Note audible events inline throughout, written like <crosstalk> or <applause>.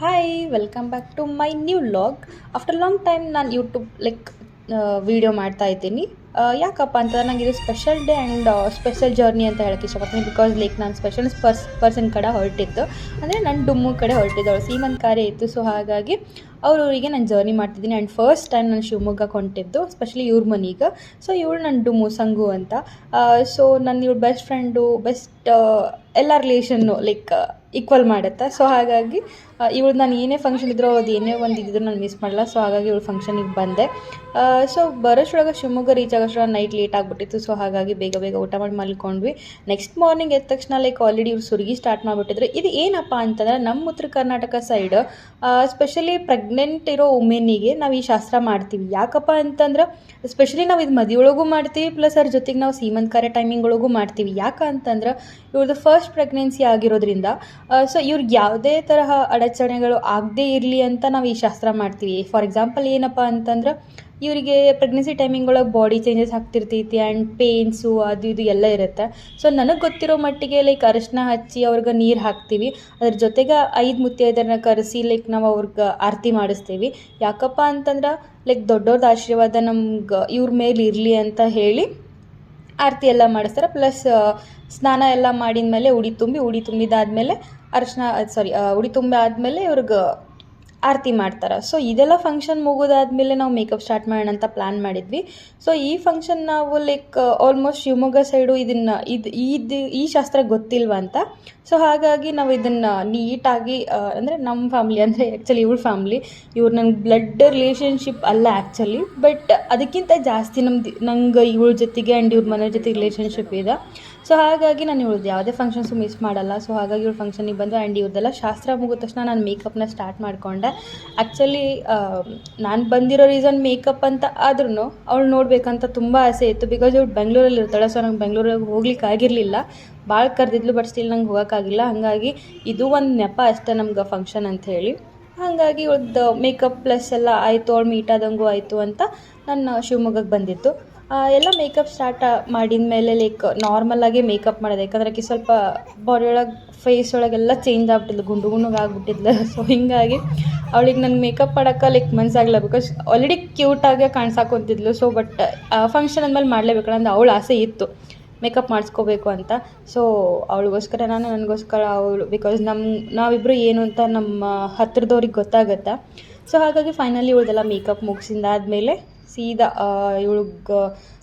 Hi welcome back to my new vlog after long time ನಾನು YouTube like video ಮಾಡ್ತಾ ಇದ್ದೀನಿ. ಯಾಕಪ್ಪ ಅಂತಂದ್ರೆ ನನಗೆ ಇದು special day and special journey ಅಂತ ಹೇಳಕ್ಕೆ ಇಷ್ಟಪಡ್ತೀನಿ ಬಿಕಾಸ್ ಲೈಕ್ ನಾನು ಸ್ಪೆಷಲ್ ಪರ್ಸ್ ಪರ್ಸನ್ ಕಡೆ ಹೊರಟಿದ್ದು. ಅಂದರೆ ನನ್ನ ಡುಮ್ಮು ಕಡೆ ಹೊರಟಿದ್ದು. ಅವಳು ಸೀಮಂತ್ ಕಾರ್ಯ ಇತ್ತು ಸೊ ಹಾಗಾಗಿ ಅವ್ರವರಿಗೆ ನಾನು ಜರ್ನಿ ಮಾಡ್ತಿದ್ದೀನಿ. ಆ್ಯಂಡ್ ಫಸ್ಟ್ ಟೈಮ್ ನಾನು ಶಿವಮೊಗ್ಗ ಹೊಂಟಿದ್ದು ಸ್ಪೆಷಲಿ ಇವ್ರ ಮನೀಗ. ಸೊ ಇವಳು ನನ್ನ ಡುಮ್ಮು, ಸಂಗು ಅಂತ. ಸೊ ನನ್ನ ಇವ್ರ ಬೆಸ್ಟ್ ಫ್ರೆಂಡು ಬೆಸ್ಟ್ ಎಲ್ಲ ರಿಲೇಷನ್ನು ಲೈಕ್ ಈಕ್ವಲ್ ಮಾಡುತ್ತೆ. ಸೊ ಹಾಗಾಗಿ ಇವಳು ನಾನು ಏನೇ ಫಂಕ್ಷನ್ ಇದ್ರೂ ಅದು ಏನೇ ಒಂದು ಇದ್ದರೂ ನಾನು ಮಿಸ್ ಮಾಡಲ್ಲ ಸೊ ಹಾಗಾಗಿ ಇವಳು ಫಂಕ್ಷನಿಗೆ ಬಂದೆ. ಸೊ ಬರೋಷ್ಟೊಳಗೆ ಶಿವಮೊಗ್ಗ ರೀಚ್ ಆಗೋಷ್ಟು ನೈಟ್ ಲೇಟ್ ಆಗಿಬಿಟ್ಟಿತ್ತು. ಸೊ ಹಾಗಾಗಿ ಬೇಗ ಬೇಗ ಊಟ ಮಾಡಿ ಮಲ್ಕೊಂಡ್ವಿ. ನೆಕ್ಸ್ಟ್ ಮಾರ್ನಿಂಗ್ ಎದ್ದ ತಕ್ಷಣ ಲೈಕ್ ಆಲ್ರೆಡಿ ಇವ್ರು ಸುರುಗಿ ಸ್ಟಾರ್ಟ್ ಮಾಡಿಬಿಟ್ಟಿದ್ರು. ಇದು ಏನಪ್ಪ ಅಂತಂದ್ರೆ ನಮ್ಮ ಉತ್ತರ ಕರ್ನಾಟಕ ಸೈಡ್ ಸ್ಪೆಷಲಿ ಪ್ರೆಗ್ನೆಂಟ್ ಇರೋ ವುಮೆನ್ನಿಗೆ ನಾವು ಈ ಶಾಸ್ತ್ರ ಮಾಡ್ತೀವಿ. ಯಾಕಪ್ಪ ಅಂತಂದ್ರೆ ಸ್ಪೆಷಲಿ ನಾವು ಇದು ಮದುವೆಯೊಳಗೂ ಮಾಡ್ತೀವಿ ಪ್ಲಸ್ ಅವ್ರ ಜೊತೆಗೆ ನಾವು ಸೀಮಂತ ಕಾರ್ಯ ಟೈಮಿಂಗ್ ಒಳಗೂ ಮಾಡ್ತೀವಿ. ಯಾಕಂತಂದ್ರೆ ಇವ್ರದ್ದು ಫಸ್ಟ್ ಪ್ರೆಗ್ನೆನ್ಸಿ ಆಗಿರೋದ್ರಿಂದ ಸೊ ಇವ್ರಿಗೆ ಯಾವುದೇ ತರಹ ಅಡಚಣೆಗಳು ಆಗದೇ ಇರಲಿ ಅಂತ ನಾವು ಈ ಶಾಸ್ತ್ರ ಮಾಡ್ತೀವಿ. ಫಾರ್ ಎಕ್ಸಾಂಪಲ್ ಏನಪ್ಪ ಅಂತಂದ್ರೆ, ಇವರಿಗೆ ಪ್ರೆಗ್ನೆನ್ಸಿ ಟೈಮಿಂಗ್ ಒಳಗೆ ಬಾಡಿ ಚೇಂಜಸ್ ಆಗ್ತಿರ್ತೈತಿ ಆ್ಯಂಡ್ ಪೇನ್ಸು ಅದು ಇದು ಎಲ್ಲ ಇರುತ್ತೆ. ಸೊ ನನಗೆ ಗೊತ್ತಿರೋ ಮಟ್ಟಿಗೆ ಲೈಕ್ ಅರಿಶಿನ ಹಚ್ಚಿ ಅವ್ರಿಗೆ ನೀರು ಹಾಕ್ತೀವಿ. ಅದ್ರ ಜೊತೆಗೆ ಐದು ಮುತ್ತೈದರನ್ನ ಕರೆಸಿ ಲೈಕ್ ನಾವು ಅವ್ರಿಗೆ ಆರತಿ ಮಾಡಿಸ್ತೀವಿ. ಯಾಕಪ್ಪ ಅಂತಂದ್ರೆ ಲೈಕ್ ದೊಡ್ಡವ್ರದ್ದು ಆಶೀರ್ವಾದ ನಮ್ಗೆ ಇವ್ರ ಮೇಲೆ ಇರಲಿ ಅಂತ ಹೇಳಿ ಆರತಿ ಎಲ್ಲ ಮಾಡಿಸ್ತಾರೆ. ಪ್ಲಸ್ ಸ್ನಾನ ಎಲ್ಲ ಮಾಡಿದ ಮೇಲೆ ಉಡಿ ತುಂಬಿ, ಉಡಿ ತುಂಬಿದಾದ್ಮೇಲೆ ಅರಿಶಿನ ಸಾರಿ ಉಡಿ ತುಂಬಿ ಆದಮೇಲೆ ಇವ್ರಿಗೆ ಆರತಿ ಮಾಡ್ತಾರೆ. ಸೊ ಇದೆಲ್ಲ ಫಂಕ್ಷನ್ ಮುಗಿದಾದ್ಮೇಲೆ ನಾವು ಮೇಕಪ್ ಸ್ಟಾರ್ಟ್ ಮಾಡೋಣ ಅಂತ ಪ್ಲ್ಯಾನ್ ಮಾಡಿದ್ವಿ. ಸೊ ಈ ಫಂಕ್ಷನ್ ನಾವು ಲೈಕ್ ಆಲ್ಮೋಸ್ಟ್ ಶಿವಮೊಗ್ಗ ಸೈಡು ಇದನ್ನು, ಇದು ಇದು, ಈ ಶಾಸ್ತ್ರ ಗೊತ್ತಿಲ್ವ ಅಂತ. ಸೊ ಹಾಗಾಗಿ ನಾವು ಇದನ್ನು ನೀಟಾಗಿ ಅಂದರೆ ನಮ್ಮ ಫ್ಯಾಮ್ಲಿ ಅಂದರೆ ಆ್ಯಕ್ಚುಲಿ ಇವ್ರ ಫ್ಯಾಮ್ಲಿ ಇವ್ರು ನಂಗೆ ಬ್ಲಡ್ ರಿಲೇಷನ್ಶಿಪ್ ಅಲ್ಲ ಆ್ಯಕ್ಚುಲಿ ಬಟ್ ಅದಕ್ಕಿಂತ ಜಾಸ್ತಿ ನಮ್ದು, ನಂಗೆ ಇವಳ ಜೊತೆಗೆ ಆ್ಯಂಡ್ ಇವ್ರ ಮನೆಯವ್ರ ಜೊತೆ ರಿಲೇಷನ್ಶಿಪ್ ಇದೆ. ಸೊ ಹಾಗಾಗಿ ನಾನು ಇವ್ರದ್ದು ಯಾವುದೇ ಫಂಕ್ಷನ್ಸು ಮಿಸ್ ಮಾಡಲ್ಲ. ಸೊ ಹಾಗಾಗಿ ಇವ್ರ ಫಂಕ್ಷನಿಗೆ ಬಂದು ಆ್ಯಂಡ್ ಇವ್ರದ್ದೆಲ್ಲ ಶಾಸ್ತ್ರ ಮುಗಿದ ತಕ್ಷಣ ನಾನು ಮೇಕಪ್ನ ಸ್ಟಾರ್ಟ್ ಮಾಡಿಕೊಂಡೆ ಆ್ಯಕ್ಚುಲಿ ನಾನು ಬಂದಿರೋ ರೀಸನ್ ಮೇಕಪ್ ಅಂತ ಆದ್ರೂ ಅವಳು ನೋಡಬೇಕಂತ ತುಂಬ ಆಸೆ ಇತ್ತು. ಬಿಕಾಸ್ ಇವಳು ಬೆಂಗಳೂರಲ್ಲಿ ಇರ್ತಾಳೆ ಸೊ ನಂಗೆ ಬೆಂಗಳೂರಿಗೆ ಹೋಗ್ಲಿಕ್ಕೆ ಆಗಿರಲಿಲ್ಲ. ಭಾಳ ಕರೆದಿದ್ಲು ಬಟ್ ಸ್ಟಿಲ್ ನಂಗೆ ಹೋಗೋಕ್ಕಾಗಿಲ್ಲ ಹಾಗಾಗಿ ಇದು ಒಂದು ನೆಪ ಅಷ್ಟೇ ನಮ್ಗೆ ಫಂಕ್ಷನ್ ಅಂತ ಹೇಳಿ. ಹಾಗಾಗಿ ಇವಳ್ದು ಮೇಕಪ್ ಪ್ಲಸ್ ಎಲ್ಲ ಆಯಿತು, ಅವಳು ಮೀಟ್ ಆದಂಗೂ ಆಯಿತು ಅಂತ ನನ್ನ ಶಿವಮೊಗ್ಗಕ್ಕೆ ಬಂದಿತ್ತು. ಎಲ್ಲ ಮೇಕಪ್ ಸ್ಟಾರ್ಟ್ ಮಾಡಿದ ಮೇಲೆ ಲೈಕ್ ನಾರ್ಮಲಾಗಿ ಮೇಕಪ್ ಮಾಡಿದೆ. ಯಾಕಂದ್ರೆ ಆಕೆ ಸ್ವಲ್ಪ ಬಾಡಿ ಒಳಗೆ ಫೇಸ್ ಒಳಗೆಲ್ಲ ಚೇಂಜ್ ಆಗ್ಬಿಟ್ಟಿದ್ಲು, ಗುಂಡು ಗುಂಡುಗೆ ಆಗ್ಬಿಟ್ಟಿದ್ಲು ಸೊ <laughs> ಹಿಂಗಾಗಿ ಅವಳಿಗೆ ನನ್ನ ಮೇಕಪ್ ಮಾಡೋಕೆ ಲೈಕ್ ಮನ್ಸಾಗಲ್ಲ ಬಿಕಾಸ್ ಆಲ್ರೆಡಿ ಕ್ಯೂಟಾಗೆ ಕಾಣಿಸಾಕೊಂತಿದ್ಲು. ಸೊ ಬಟ್ ಫಂಕ್ಷನ್ ಅಂದಮೇಲೆ ಮಾಡಲೇಬೇಕು. ಅಂದ್ರೆ ಅವಳು ಆಸೆ ಇತ್ತು. ಮೇಕಪ್ ಮಾಡಿಸ್ಕೋಬೇಕು ಅಂತ. ಸೊ ಅವಳಿಗೋಸ್ಕರ ನಾನು, ನನಗೋಸ್ಕರ ಅವಳು ಬಿಕಾಸ್ ನಮ್ಮ ನಾವಿಬ್ಬರು ಏನು ಅಂತ ನಮ್ಮ ಹತ್ತಿರದವ್ರಿಗೆ ಗೊತ್ತಾಗುತ್ತೆ. ಸೊ ಹಾಗಾಗಿ ಫೈನಲಿ ಇವಳ್ದೆಲ್ಲ ಮೇಕಪ್ ಮುಗಿಸಿದಾದ್ಮೇಲೆ ಸೀದಾ ಇವಳಿಗೆ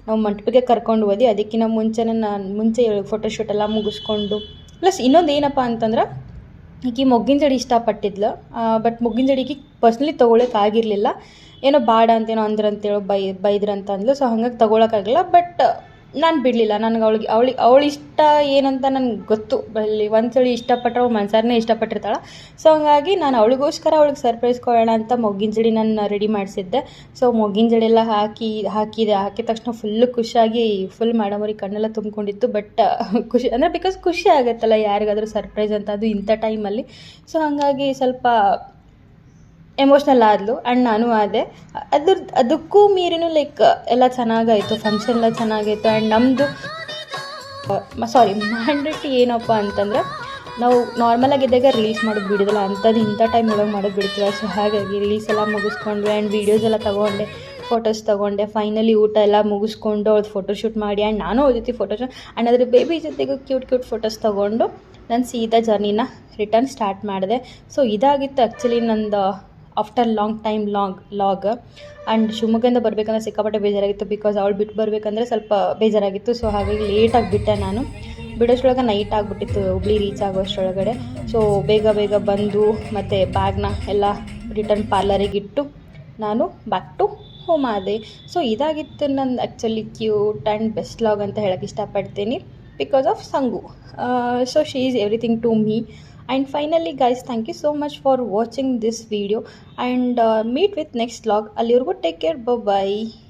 ನಾವು ಮಂಟಪಕ್ಕೆ ಕರ್ಕೊಂಡು ಹೋದ್ವಿ. ಅದಕ್ಕಿಂತ ಮುಂಚೆನೇ ನಾನು, ಮುಂಚೆ ಇವಳಿಗೆ ಫೋಟೋಶೂಟ್ ಎಲ್ಲ ಮುಗಿಸ್ಕೊಂಡು. ಪ್ಲಸ್ ಇನ್ನೊಂದು ಏನಪ್ಪ ಅಂತಂದ್ರೆ, ಈಕಿ ಮೊಗ್ಗಿನ ಜಡಿ ಇಷ್ಟಪಟ್ಟಿದ್ಲು. ಬಟ್ ಮೊಗ್ಗಿನ ಜಡಿಗೆ ಪರ್ಸ್ನಲಿ ತೊಗೊಳಕ್ಕೆ ಆಗಿರಲಿಲ್ಲ. ಏನೋ ಬಾಡ ಅಂತೇನೋ ಅಂದ್ರಂತೇಳೋ, ಬೈ ಬೈದ್ರಂತ ಅಂದ್ಲು ಸೊ ಹಂಗಾಗಿ ತೊಗೊಳಕ್ಕಾಗಲ್ಲ ಬಟ್ ನಾನು ಬಿಡಲಿಲ್ಲ. ನನಗೆ ಅವಳಿಗೆ ಅವಳಿಗೆ, ಅವಳು ಇಷ್ಟ ಏನಂತ ನನಗೆ ಗೊತ್ತು. ಅಲ್ಲಿ ಒಂದ್ಸಲಿ ಇಷ್ಟಪಟ್ಟರೆ ಅವ್ಳು ಮನ್ಸಾರನೇ ಇಷ್ಟಪಟ್ಟಿರ್ತಾಳೆ. ಸೊ ಹಂಗಾಗಿ ನಾನು ಅವಳಿಗೋಸ್ಕರ ಅವಳಿಗೆ ಸರ್ಪ್ರೈಸ್ ಕೊಡೋಣ ಅಂತ ಮೊಗ್ಗಿನ ಜಡಿ ನಾನು ರೆಡಿ ಮಾಡಿಸಿದ್ದೆ. ಸೊ ಮೊಗ್ಗಿನ ಜಡಿ ಎಲ್ಲ ಹಾಕಿ, ಹಾಕಿದೆ. ಹಾಕಿದ ತಕ್ಷಣ ಫುಲ್ಲು ಖುಷಿಯಾಗಿ ಫುಲ್ ಮೇಡಮವ್ರಿಗೆ ಕಣ್ಣೆಲ್ಲ ತುಂಬಿಕೊಂಡಿತ್ತು. ಬಟ್ <laughs> ಖುಷಿ, ಅಂದರೆ ಬಿಕಾಸ್ ಖುಷಿ ಆಗುತ್ತಲ್ಲ ಯಾರಿಗಾದರೂ ಸರ್ಪ್ರೈಸ್ ಅಂತ. ಅದು ಇಂಥ ಟೈಮಲ್ಲಿ ಸೊ ಹಾಗಾಗಿ ಸ್ವಲ್ಪ ಎಮೋಷ್ನಲ್ ಆದ್ಲು ಆ್ಯಂಡ್ ನಾನು ಆದೆ. ಅದ್ರ ಅದಕ್ಕೂ ಮೀರಿನೂ ಲೈಕ್ ಎಲ್ಲ ಚೆನ್ನಾಗಾಯಿತು ಫಂಕ್ಷನ್ ಎಲ್ಲ ಚೆನ್ನಾಗಿತ್ತು ಆ್ಯಂಡ್ ನಮ್ಮದು ಸಾರಿ ಮ್ಯಾಂಡೇಟಿ ಏನಪ್ಪ ಅಂತಂದ್ರೆ ನಾವು ನಾರ್ಮಲಾಗಿ ಇದ್ದಾಗ ರೀಲ್ಸ್ ಮಾಡೋದು ಬಿಡೋದಿಲ್ಲ. ಅಂಥದ್ದು ಇಂಥ ಟೈಮ್ ಒಳಗೆ ಮಾಡೋದು ಬಿಡ್ತೀವಿ ಸೊ ಹಾಗಾಗಿ ರಿಲೀಸ್ ಎಲ್ಲ ಮುಗಿಸ್ಕೊಂಡ್ವಿ ಆ್ಯಂಡ್ ವೀಡಿಯೋಸ್ ಎಲ್ಲ ತೊಗೊಂಡೆ ಫೋಟೋಸ್ ತೊಗೊಂಡೆ. ಫೈನಲಿ ಊಟ ಎಲ್ಲ ಮುಗಿಸ್ಕೊಂಡು ಅವ್ಳದ್ದು ಫೋಟೋಶೂಟ್ ಮಾಡಿ ಆ್ಯಂಡ್ ನಾನು ಅವ್ರ ಜೊತೆ ಫೋಟೋಶೂಟ್ ಆ್ಯಂಡ್ ಅದ್ರ ಬೇಬಿ ಜೊತೆಗೂ ಕ್ಯೂಟ್ ಕ್ಯೂಟ್ ಫೋಟೋಸ್ ತೊಗೊಂಡು ನಾನು ಸೀದಾ ಜರ್ನಿನ ರಿಟರ್ನ್ ಸ್ಟಾರ್ಟ್ ಮಾಡಿದೆ. ಸೊ ಇದಾಗಿತ್ತು ಆ್ಯಕ್ಚುಲಿ ನಂದು after long time long vlog and ಶಿವಮೊಗ್ಗದಿಂದ ಬರಬೇಕಂದ್ರೆ ಸಿಕ್ಕಾಪಟ್ಟೆ ಬೇಜಾರಾಗಿತ್ತು ಬಿಕಾಸ್ ಅವಳು ಬಿಟ್ಟು ಬರಬೇಕಂದ್ರೆ ಸ್ವಲ್ಪ ಬೇಜಾರಾಗಿತ್ತು. ಸೊ ಹಾಗಾಗಿ ಲೇಟಾಗಿ ಬಿಟ್ಟೆ ನಾನು. ಬಿಡೋಷ್ಟೊಳಗೆ ನೈಟ್ ಆಗಿಬಿಟ್ಟಿತ್ತು, ಹುಬ್ಳಿ ರೀಚ್ ಆಗೋಷ್ಟೊಳಗಡೆ ಸೊ ಬೇಗ ಬೇಗ ಬಂದು ಮತ್ತು ಬ್ಯಾಗ್ನ ಎಲ್ಲ ರಿಟರ್ನ್ ಪಾರ್ಲರಿಗೆ ಇಟ್ಟು ನಾನು ಬ್ಯಾಕ್ ಟು ಹೋಮ್ ಆದೆ. ಸೊ ಇದಾಗಿತ್ತು ನನ್ನ actually cute and best vlog ಅಂತ ಹೇಳೋಕ್ಕೆ ಇಷ್ಟಪಡ್ತೀನಿ because of Sangu. So she is everything to me and finally guys thank you so much for watching this video. And uh, meet with next vlog. Allure take care. Bye bye